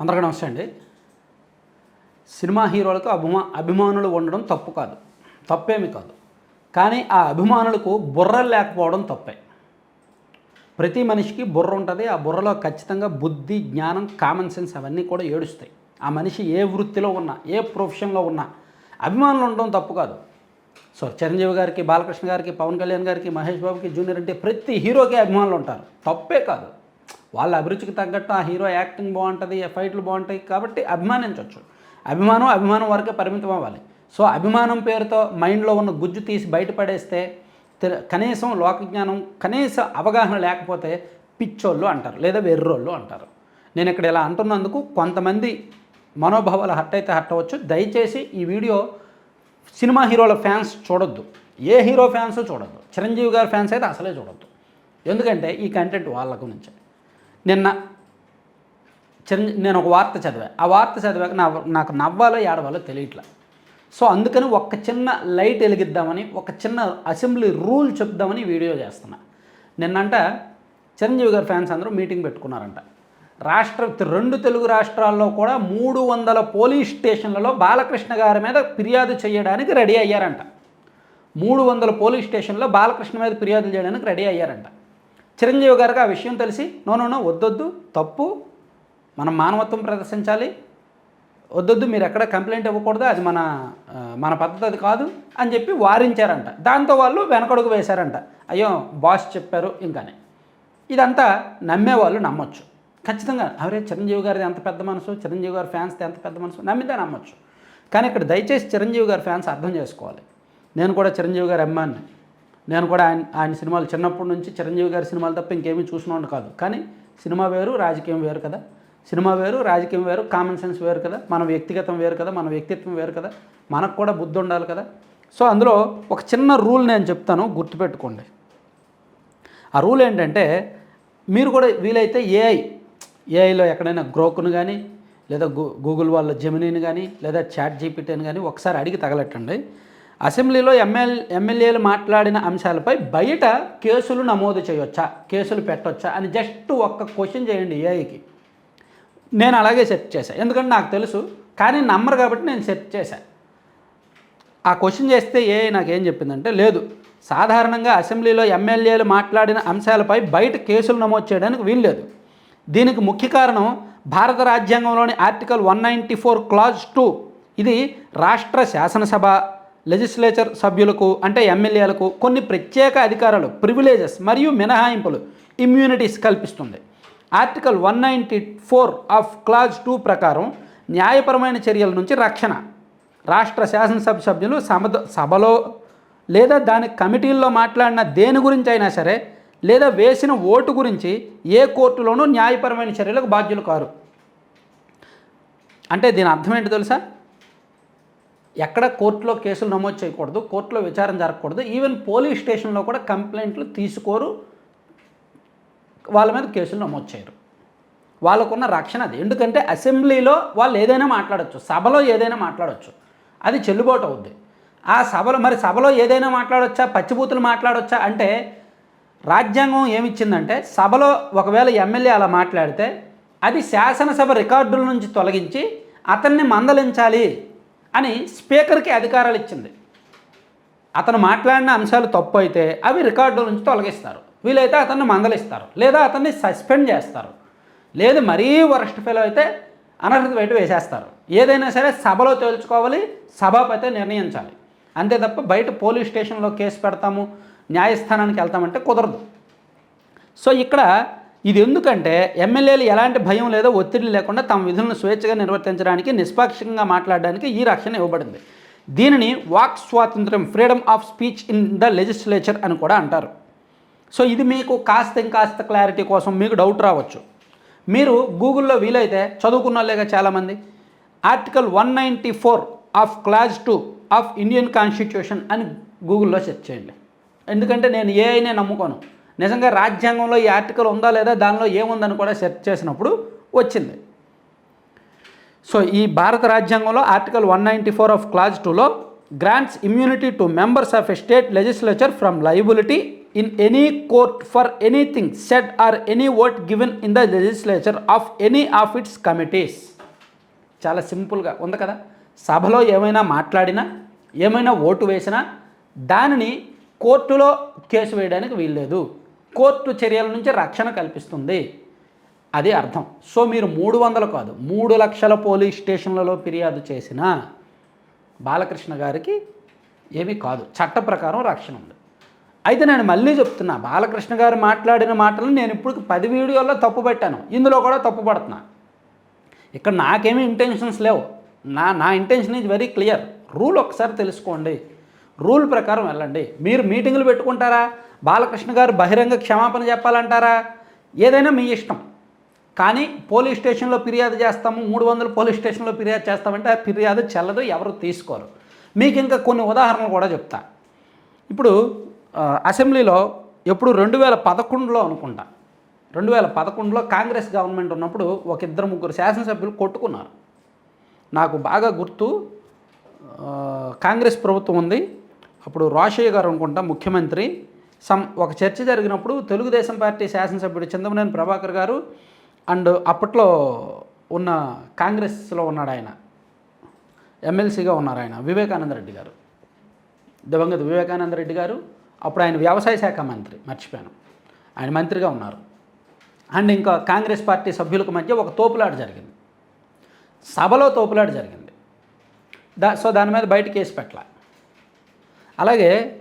అందరికీ నమస్తే అండి. సినిమా హీరోలకు అభిమా అభిమానులు ఉండడం తప్పు కాదు. తప్పేమి కాదు. కానీ ఆ అభిమానులకు బుర్రలు లేకపోవడం తప్పే. ప్రతి మనిషికి బుర్ర ఉంటుంది. ఆ బుర్రలో ఖచ్చితంగా బుద్ధి జ్ఞానం కామన్ సెన్స్ అవన్నీ కూడా ఏడుస్తాయి. ఆ మనిషి ఏ వృత్తిలో ఉన్నా ఏ ప్రొఫెషన్లో ఉన్నా అభిమానులు ఉండడం తప్పు కాదు. సో చిరంజీవి గారికి బాలకృష్ణ గారికి పవన్ కళ్యాణ్ గారికి మహేష్ బాబుకి జూనియర్ అంటే ప్రతి హీరోకి అభిమానులు ఉంటారు. తప్పే కాదు. వాళ్ళ అభిరుచికి తగ్గట్టు ఆ హీరో యాక్టింగ్ బాగుంటుంది ఫైట్లు బాగుంటాయి కాబట్టి అభిమానించవచ్చు అభిమానం అభిమానం వరకే పరిమితం అవ్వాలి. సో అభిమానం పేరుతో మైండ్లో ఉన్న గుజ్జు తీసి బయటపడేస్తే కనీసం లోకజ్ఞానం కనీస అవగాహన లేకపోతే పిచ్చోళ్ళు అంటారు లేదా వెర్రోళ్ళు అంటారు. నేను ఇక్కడ ఇలా అంటున్నందుకు కొంతమంది మనోభావాలు హట్ అయితే హట్ అవ్వచ్చు. దయచేసి ఈ వీడియో సినిమా హీరోల ఫ్యాన్స్ చూడొద్దు. ఏ హీరో ఫ్యాన్స్ చూడొద్దు. చిరంజీవి గారి ఫ్యాన్స్ అయితే అసలే చూడొద్దు. ఎందుకంటే ఈ కంటెంట్ వాళ్ళ గురించి. నిన్న చిరంజీ నేను ఒక వార్త చదివా. ఆ వార్త చదివాక నా నాకు నవ్వాలో ఏడవాలో తెలియట్లా. సో అందుకని ఒక చిన్న లైట్ వెలిగిద్దామని ఒక చిన్న అసెంబ్లీ రూల్ చెప్దామని వీడియో చేస్తున్నా. నిన్నంట చిరంజీవి గారి ఫ్యాన్స్ అందరూ మీటింగ్ పెట్టుకున్నారంట. రాష్ట్ర రెండు తెలుగు రాష్ట్రాల్లో కూడా మూడు వందల పోలీస్ స్టేషన్లలో బాలకృష్ణ గారి మీద ఫిర్యాదు చేయడానికి రెడీ అయ్యారంట. మూడు వందల పోలీస్ స్టేషన్లో బాలకృష్ణ మీద ఫిర్యాదులు చేయడానికి రెడీ అయ్యారంట. చిరంజీవి గారికి ఆ విషయం తెలిసి నో నో వద్దొద్దు తప్పు మనం మానవత్వం ప్రదర్శించాలి. వద్దొద్దు మీరు ఎక్కడ కంప్లైంట్ ఇవ్వకూడదు అది మన మన పద్ధతి అది కాదు అని చెప్పి వారించారంట. దాంతో వాళ్ళు వెనకడుగు వేశారంట. అయ్యో బాస్ చెప్పారు ఇంకానే. ఇదంతా నమ్మేవాళ్ళు నమ్మొచ్చు. ఖచ్చితంగా అవరే చిరంజీవి గారిది ఎంత పెద్ద మనసు చిరంజీవి గారి ఫ్యాన్స్ది ఎంత పెద్ద మనసు నమ్మితే నమ్మొచ్చు. కానీ ఇక్కడ దయచేసి చిరంజీవి గారి ఫ్యాన్స్ అర్థం చేసుకోవాలి. నేను కూడా చిరంజీవి గారి అమ్మాన్ని నేను కూడా ఆయన ఆయన సినిమాలు చిన్నప్పటి నుంచి చిరంజీవి గారి సినిమాలు తప్ప ఇంకేమీ చూసినోండి కాదు. కానీ సినిమా వేరు రాజకీయం వేరు కదా. సినిమా వేరు రాజకీయం వేరు కామన్ సెన్స్ వేరు కదా. మన వ్యక్తిగతం వేరు కదా మన వ్యక్తిత్వం వేరు కదా. మనకు కూడా బుద్ధి ఉండాలి కదా. సో అందులో ఒక చిన్న రూల్ నేను చెప్తాను గుర్తుపెట్టుకోండి. ఆ రూల్ ఏంటంటే మీరు కూడా వీలైతే ఏఐ ఏఐలో ఎక్కడైనా గ్రోకును కానీ లేదా గూ గూగుల్ వాళ్ళ జెమినీని కానీ లేదా చాట్ జీపీటీని కానీ ఒకసారి అడిగి తగలెట్టండి. అసెంబ్లీలో ఎమ్మెల్ ఎమ్మెల్యేలు మాట్లాడిన అంశాలపై బయట కేసులు నమోదు చేయొచ్చా? కేసులు పెట్టొచ్చా? అని జస్ట్ ఒక్క క్వశ్చన్ చేయండి ఏఐకి. నేను అలాగే సెర్చ్ చేశాను ఎందుకంటే నాకు తెలుసు. కానీ నమ్మరు కాబట్టి నేను సెర్చ్ చేశాను ఆ క్వశ్చన్ చేస్తే ఏ నాకేం చెప్పిందంటే లేదు. సాధారణంగా అసెంబ్లీలో ఎమ్మెల్యేలు మాట్లాడిన అంశాలపై బయట కేసులు నమోదు చేయడానికి వీల్లేదు. దీనికి ముఖ్య కారణం భారత రాజ్యాంగంలోని article one ninety four clause two. ఇది రాష్ట్ర శాసనసభ లెజిస్లేచర్ సభ్యులకు అంటే ఎమ్మెల్యేలకు కొన్ని ప్రత్యేక అధికారాలు ప్రివిలేజెస్ మరియు మినహాయింపులు ఇమ్యూనిటీస్ కల్పిస్తుంది. Article one ninety four of clause two ప్రకారం న్యాయపరమైన చర్యల నుంచి రక్షణ. రాష్ట్ర శాసనసభ సభ్యులు సమద సభలో లేదా దాని కమిటీల్లో మాట్లాడిన దేని గురించి అయినా సరే లేదా వేసిన ఓటు గురించి ఏ కోర్టులోనూ న్యాయపరమైన చర్యలకు బాధ్యులు కారు. అంటే దీని అర్థం ఏంటి తెలుసా? ఎక్కడ కోర్టులో కేసులు నమోదు చేయకూడదు కోర్టులో విచారణ జరగకూడదు ఈవెన్ పోలీస్ స్టేషన్లో కూడా కంప్లైంట్లు తీసుకోరు. వాళ్ళ మీద కేసులు నమోదు చేయరు. వాళ్ళకున్న రక్షణ అది. ఎందుకంటే అసెంబ్లీలో వాళ్ళు ఏదైనా మాట్లాడచ్చు సభలో ఏదైనా మాట్లాడచ్చు. అది చెల్లుబాటు అవుద్ది. ఆ సభలో మరి సభలో ఏదైనా మాట్లాడొచ్చా? పచ్చిబూతులు మాట్లాడొచ్చా? అంటే రాజ్యాంగం ఏమిచ్చిందంటే సభలో ఒకవేళ ఎమ్మెల్యే అలా మాట్లాడితే అది శాసనసభ రికార్డుల నుంచి తొలగించి అతన్ని మందలించాలి. అని స్పీకర్కి అధికారాలు ఇచ్చింది. అతను మాట్లాడిన అంశాలు తప్పు అయితే అవి రికార్డుల నుంచి తొలగిస్తారు. వీలైతే అతన్ని మందలిస్తారు. లేదా అతన్ని సస్పెండ్ చేస్తారు. లేదు మరీ వరస్ట్ ఫెలో అయితే అనర్హత బయట వేసేస్తారు. ఏదైనా సరే సభలో తేల్చుకోవాలి సభాపతి నిర్ణయించాలి. అంతే తప్ప బయట పోలీస్ స్టేషన్లో కేసు పెడతాము న్యాయస్థానానికి వెళ్తామంటే కుదరదు. సో ఇక్కడ ఇది ఎందుకంటే ఎమ్మెల్యేలు ఎలాంటి భయం లేదో ఒత్తిడి లేకుండా తమ విధులను స్వేచ్ఛగా నిర్వర్తించడానికి నిష్పాక్షికంగా మాట్లాడడానికి ఈ రక్షణ ఇవ్వబడింది. దీనిని వాక్ స్వాతంత్ర్యం freedom of speech in the legislature అని కూడా అంటారు. సో ఇది మీకు కాస్త ఇంకాస్త క్లారిటీ కోసం మీకు డౌట్ రావచ్చు. మీరు గూగుల్లో వీలైతే చదువుకున్న వాళ్ళేగా చాలామంది. Article one ninety four of clause two of Indian constitution అని గూగుల్లో సెర్చ్ చేయండి. ఎందుకంటే నేను ఏఐనే నమ్ముకోను. నిజంగా రాజ్యాంగంలో ఈ ఆర్టికల్ ఉందా లేదా దానిలో ఏముందని కూడా సెర్చ్ చేసినప్పుడు వచ్చింది. సో ఈ భారత రాజ్యాంగంలో article one ninety four of clause టూలో grants immunity to members of a state legislature from liability in any court for anything said or any vote given in the legislature of any of its committees చాలా సింపుల్గా ఉంది కదా? సభలో ఏమైనా మాట్లాడినా ఏమైనా vote వేసినా దానిని కోర్టులో కేసు వేయడానికి వీల్లేదు. కోర్టు చర్యల నుంచి రక్షణ కల్పిస్తుంది. అది అర్థం. సో మీరు మూడు వందలు కాదు మూడు లక్షల పోలీస్ స్టేషన్లలో ఫిర్యాదు చేసినా బాలకృష్ణ గారికి ఏమీ కాదు. చట్ట ప్రకారం రక్షణ ఉంది. అయితే నేను మళ్ళీ చెప్తున్నా బాలకృష్ణ గారు మాట్లాడిన మాటలు నేను ఇప్పుడు పది వీడియోల్లో తప్పు పెట్టాను. ఇందులో కూడా తప్పు పడుతున్నా. ఇక్కడ నాకేమీ ఇంటెన్షన్స్ లేవు. నా నా intention is very clear rule ఒకసారి తెలుసుకోండి. రూల్ ప్రకారం వెళ్ళండి. మీరు మీటింగులు పెట్టుకుంటారా? బాలకృష్ణ గారు బహిరంగ క్షమాపణ చెప్పాలంటారా? ఏదైనా మీ ఇష్టం. కానీ పోలీస్ స్టేషన్లో ఫిర్యాదు చేస్తాము మూడు వందలు పోలీస్ స్టేషన్లో ఫిర్యాదు చేస్తామంటే ఆ ఫిర్యాదు చెల్లదు ఎవరు తీసుకోరు. మీకు ఇంకా కొన్ని ఉదాహరణలు కూడా చెప్తా. ఇప్పుడు అసెంబ్లీలో ఎప్పుడు రెండు వేల పదకొండులో అనుకుంటా. రెండు వేల పదకొండులో కాంగ్రెస్ గవర్నమెంట్ ఉన్నప్పుడు ఒక ఇద్దరు ముగ్గురు శాసనసభ్యులు కొట్టుకున్నారు. నాకు బాగా గుర్తు కాంగ్రెస్ ప్రభుత్వం ఉంది. అప్పుడు రాజయ్య గారు అనుకుంటా ముఖ్యమంత్రి. సమ్ ఒక చర్చ జరిగినప్పుడు తెలుగుదేశం పార్టీ శాసనసభ్యుడు చింతమనేని ప్రభాకర్ గారు అండ్ అప్పట్లో ఉన్న కాంగ్రెస్లో ఉన్నాడు ఆయన. ఎమ్మెల్సీగా ఉన్నారు ఆయన వివేకానంద రెడ్డి గారు. దివంగత వివేకానంద రెడ్డి గారు. అప్పుడు ఆయన వ్యవసాయ శాఖ మంత్రి మర్చిపోయాను. ఆయన మంత్రిగా ఉన్నారు. అండ్ ఇంకా కాంగ్రెస్ పార్టీ సభ్యులకు మధ్య ఒక తోపులాట జరిగింది. సభలో తోపులాట జరిగింది. దా సో దాని మీద బయట కేసు పెట్టాలి. అలాగే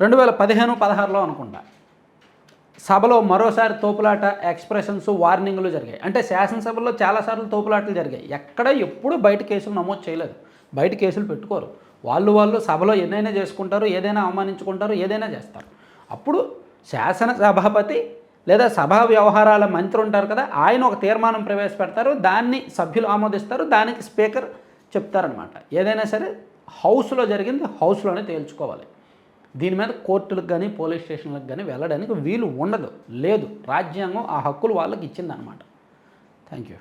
రెండు వేల పదిహేను పదహారులో అనుకుంటా. సభలో మరోసారి తోపులాట ఎక్స్ప్రెషన్స్ వార్నింగ్లు జరిగాయి. అంటే శాసనసభలో చాలాసార్లు తోపులాటలు జరిగాయి. ఎక్కడ ఎప్పుడు బయట కేసులు నమోదు చేయలేదు. బయట కేసులు పెట్టుకోరు. వాళ్ళు వాళ్ళు సభలో ఎన్నైనా చేసుకుంటారు ఏదైనా అవమానించుకుంటారు ఏదైనా చేస్తారు. అప్పుడు శాసన సభాపతి లేదా సభా వ్యవహారాల మంత్రి ఉంటారు కదా ఆయన ఒక తీర్మానం ప్రవేశపెడతారు. దాన్ని సభ్యులు ఆమోదిస్తారు. దానికి స్పీకర్ చెప్తారనమాట ఏదైనా సరే హౌస్లో జరిగింది హౌస్లోనే తేల్చుకోవాలి. దీని మీద కోర్టులకు కానీ పోలీస్ స్టేషన్లకు కానీ వెళ్ళడానికి వీలు ఉండదు లేదు. రాజ్యాంగం ఆ హక్కులు వాళ్ళకి ఇచ్చిందనమాట థ్యాంక్ యూ